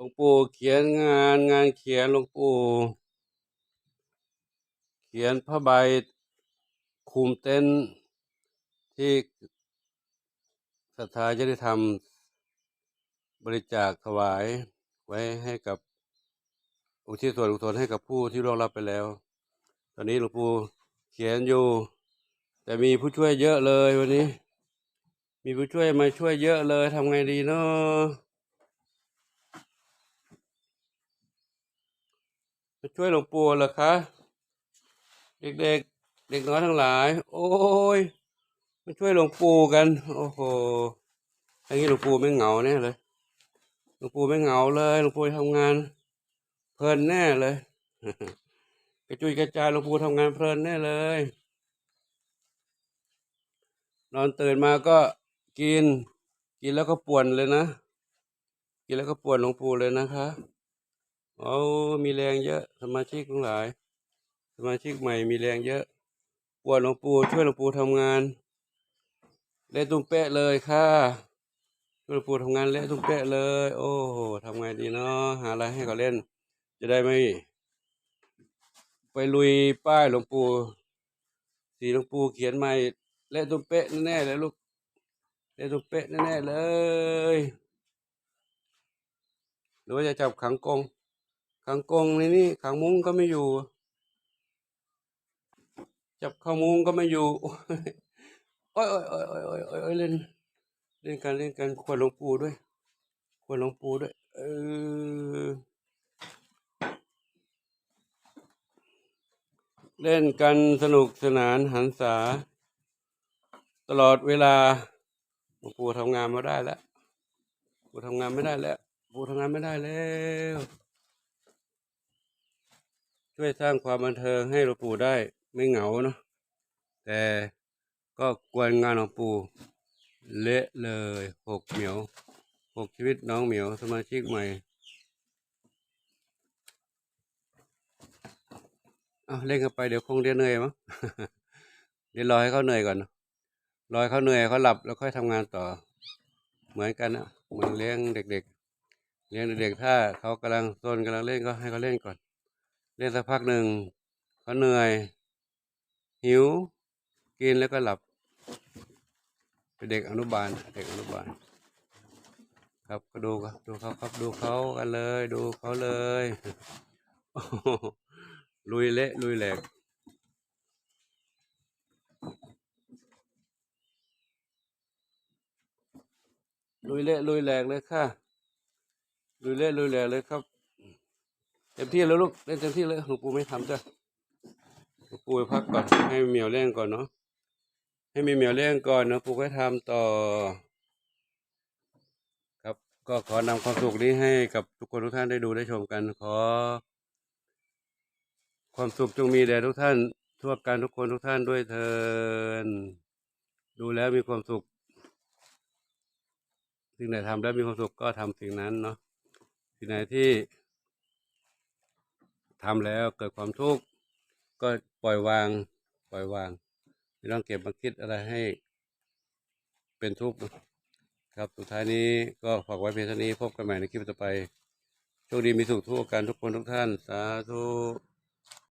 หลวงปู่เขียนงานงานเขียนหลวงปู่เขียนผ้าใบคุมเต็นท์ที่ศรัทธาจะได้ทำบริจาคถวายไว้ให้กับอุทิศส่วนกุศลให้กับผู้ที่ร่วงรับไปแล้ว ตอนนี้หลวงปู่เขียนอยู่ แต่มีผู้ช่วยเยอะเลยวันนี้ มีผู้ช่วยมาช่วยเยอะเลยทำไงดีเนาะมา ช่วยหลวงปู่เหรอคะ เด็กๆเด็กน้อยทั้งหลาย โอ้ยมาช่วยหลวงปู่กัน โอ้โหอย่างนี้หลวงปู่ไม่เหงาแน่เลยหลวงปู่ไม่เหงาเลยหลวงปู่ทำงาน เพลินแน่เลยกระจุยกระจายหลวงปู่ทำงานเพลินแน่เลยนอนตื่นมาก็กิน กินแล้วก็ป่วนเลยนะ กินแล้วก็ป่วนหลวงปู่เลยนะคะ โอ้มีแรงเยอะ สมาชิกทั้งหลาย สมาชิกใหม่มีแรงเยอะปวนหลวงปู่ช่วยหลวงปู่ทำงานเละตุ้มเป๊ะเลยค่ะช่วยหลวงปู่ทำงานเละตุ้มเป๊ะเลย โอ้โหทำไงดีเนาะหาอะไรให้เขาเล่น จะได้ไม่ไปลุยป้ายหลวงปู่สีหลวงปู่เขียนใหม่เละตุ้มเป๊ะแน่ๆเลยลูกเละตุ้มเป๊ะแน่ๆเลย หรือว่าจะจับขังกง ขังกงในนี่ขังมุ้งก็ไม่อยู่ จับข้ามุ้งก็ไม่อยู่โอ้ยโอ้ยโอ้ยโอ้ยโอ้ยโอ้ยอยเล่นเล่นกันเล่นกันควรหลวงปู่ด้วยควรหลวงปู่ด้วย เออเล่นกันสนุกสนานหันษา ตลอดเวลาหลวงปู่ทำงานมาได้แล้ว ปู่ทำงานไม่ได้แล้ว ปู่ทำงานไม่ได้แล้ว ช่วยสร้างความบันเทิงให้หลวงปู่ได้ไม่เหงาเนาะแต่ก็กวนงานหลวงปู่เละเลยหกเหมียวหกชีวิตน้องเหมียวสมาชิกใหม่เอาเล่นกันไปเดี๋ยวคงเดี๋ยวเหนื่อยมั้งเดี๋ยวรอให้เขาเหนื่อยก่อนเนอะรอให้เขาเหนื่อยเขาหลับแล้วค่อยทำงานต่อ เหมือนกันนะเหมือนเลี้ยงเด็ก ๆ เลี้ยงเด็กๆถ้าเขากำลังโซนกำลังเล่นก็ให้เขาเล่นก่อน เล่นสักพักหนึ่งเขาเหนื่อย หิว กินแล้วก็หลับ เป็นเด็กอนุบาล เด็กอนุบาล ครับก็ดูครับดูเขาครับดูเขากันเลย ดูเขาเลยลุยเละลุยแหลกลุยเละลุยแหลกเลยค่ะลุยเละลุยแหลกเลยครับ เต็มที่แล้วลูกเล่นเต็มที่เลยหลวงปู่ไม่ทำจ้ะหลวงปู่ไปพักก่อนให้เหมียวเล่นก่อนเนาะให้มีเหมียวเล่นก่อนเนาะปู่ก็ทำต่อ ครับก็ขอนำความสุขนี้ให้กับทุกคนทุกท่านได้ดูได้ชมกันขอ ความสุขจงมีแด่ทุกท่านทั่วกันทุกคนทุกท่านด้วยเทินดูแล้วมีความสุขสิ่งไหนทำแล้วมีความสุขก็ทำสิ่งนั้นเนาะสิ่งไหนที่ ทำแล้วเกิดความทุกข์ก็ปล่อยวาง ปล่อยวางไม่ต้องเก็บมาคิดอะไรให้ เป็นทุกข์นะครับสุดท้ายนี้ก็ฝากไว้เพียงเท่านี้พบกันใหม่ในคลิปต่อไปโชคดีมีสุขทุกกันทุกคนทุกท่าน สาธุ